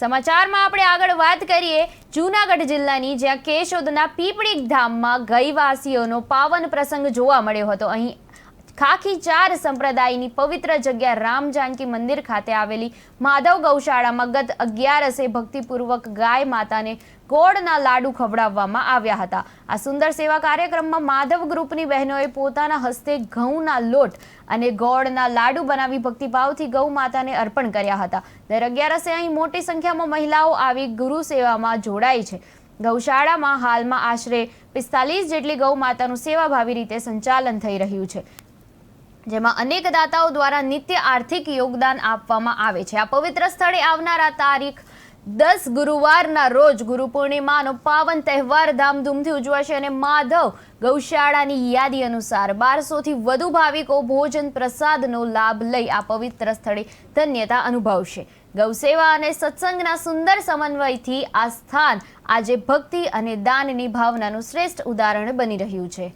સમાચારમાં આપણે આગળ વાત કરીએ જૂનાગઢ જિલ્લાની, જ્યાં કેશોદના પીપળી ધામમાં ગઈવાસીઓનો પાવન પ્રસંગ જોવા મળ્યો હતો. અહીં ખાખી ચાર સંપ્રદાયની પવિત્ર જગ્યા રામ જાનકી મંદિર ખાતે આવેલી માધવ ગૌશાળામાં ગત અગિયારસે ભક્તિપૂર્વક ગાય માતાને ગોળના લાડુ ખવડાવવામાં આવ્યા હતા. આ સુંદર સેવા કાર્યક્રમમાં માધવ ગ્રુપની બહેનોએ પોતાના હસ્તે ઘઉંના લોટ અને ગોળના લાડુ બનાવી ભક્તિભાવથી ગૌ માતાને અર્પણ કર્યા હતા. દર અગિયારસે અહીં મોટી સંખ્યામાં મહિલાઓ આવી ગુરુ સેવામાં જોડાઈ છે. ગૌશાળામાં હાલમાં આશરે પિસ્તાલીસ જેટલી ગૌ માતાનું સેવાભાવી રીતે સંચાલન થઈ રહ્યું છે. જેમાં અનેક દાતાઓ દ્વારા નિત્ય આર્થિક યોગદાન આપવામાં આવે છે. આ પવિત્ર સ્થળે આવનારા તારીખ દસ ગુરુવારના રોજ ગુરુ પૂર્ણિમાનો પાવન તહેવાર ધામધૂમથી ઉજવાશે અને માધવ ગૌશાળાની યાદી અનુસાર બારસોથી વધુ ભાવિકો ભોજન પ્રસાદનો લાભ લઈ આ પવિત્ર સ્થળે ધન્યતા અનુભવશે. ગૌસેવા અને સત્સંગના સુંદર સમન્વયથી આ સ્થાન આજે ભક્તિ અને દાનની ભાવનાનું શ્રેષ્ઠ ઉદાહરણ બની રહ્યું છે.